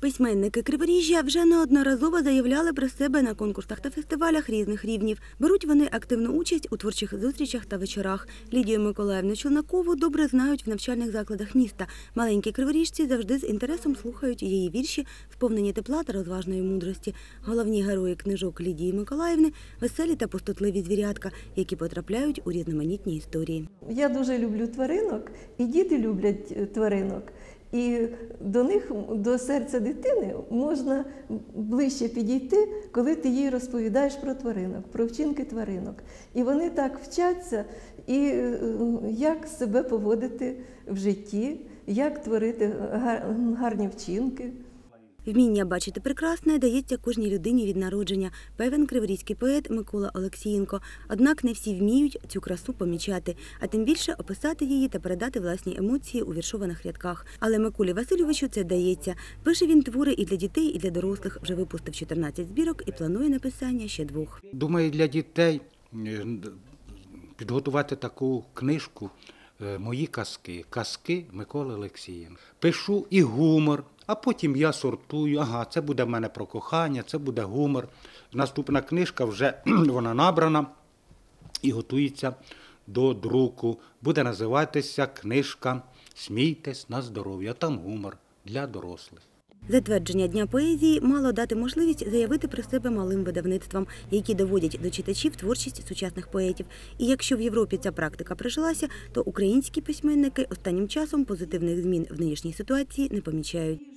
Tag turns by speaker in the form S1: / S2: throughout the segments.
S1: Письменники Криворіжжя вже неодноразово заявляли про себе на конкурсах та фестивалях різних рівнів. Беруть вони активну участь у творчих зустрічах та вечорах. Лідію Миколаївну Челнакову добре знають в навчальних закладах міста. Маленькі криворіжці завжди з інтересом слухають її вірші, сповнені тепла та розважної мудрості. Головні герої книжок Лідії Миколаївни веселі та пустотливі звірятка, які потрапляють у різноманітні історії.
S2: Я дуже люблю тваринок, і діти люблять е, тваринок. І до них, до серця дитини, можна ближче підійти, коли ти їй розповідаєш про тваринок, про вчинки тваринок. І вони так вчаться, і е, як себе поводити в житті, як творити гар- гарні вчинки.
S1: Вміння бачити прекрасне дається кожній людині від народження, певен криворізький поет Микола Олексієнко. Однак не всі вміють цю красу помічати, а тим більше описати її та передати власні емоції у віршованих рядках. Але Миколі Васильовичу це дається. Пише він твори і для дітей, і для дорослих. Вже випустив 14 збірок і планує написання ще двох.
S3: Думаю, для дітей е, підготувати таку книжку е, Мої казки. Казки Миколи Олексієнка. Пишу і гумор, а потім я сортую. Ага, це буде в мене про кохання, це буде гумор. Наступна книжка вже вона набрана і готується до друку. Буде називатися книжка Смійтесь на здоров'я. Там гумор для дорослих.
S1: Затвердження Дня поезії мало дати можливість заявити про себе малим видавництвам, які доводять до читачів творчість сучасних поетів. І якщо в Європі ця практика прижилася, то українські письменники останнім часом позитивних змін в нинішній ситуації не помічають.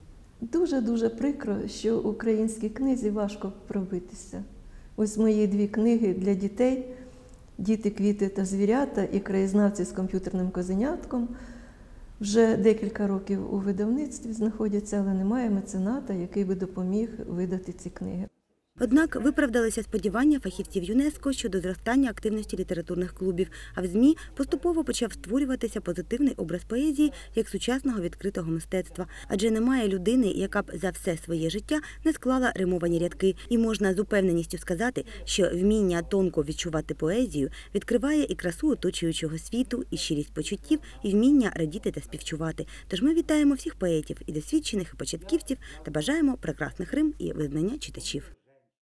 S2: Дуже-дуже прикро, що українській книзі важко пробитися. Ось мої дві книги для дітей Діти, квіти та звірята і краєзнавці з комп'ютерним козенятком. Вже декілька років у видавництві знаходяться, але немає мецената, який би допоміг видати ці книги.
S1: Однак виправдалися сподівання фахівців ЮНЕСКО щодо зростання активності літературних клубів, а в ЗМІ поступово почав створюватися позитивний образ поезії як сучасного відкритого мистецтва. Адже немає людини, яка б за все своє життя не склала римовані рядки, і можна з упевненістю сказати, що вміння тонко відчувати поезію відкриває і красу оточуючого світу, і щирість почуттів, і вміння радіти та співчувати. Тож ми вітаємо всіх поетів і досвідчених і початківців та бажаємо прекрасних рим і визнання читачів.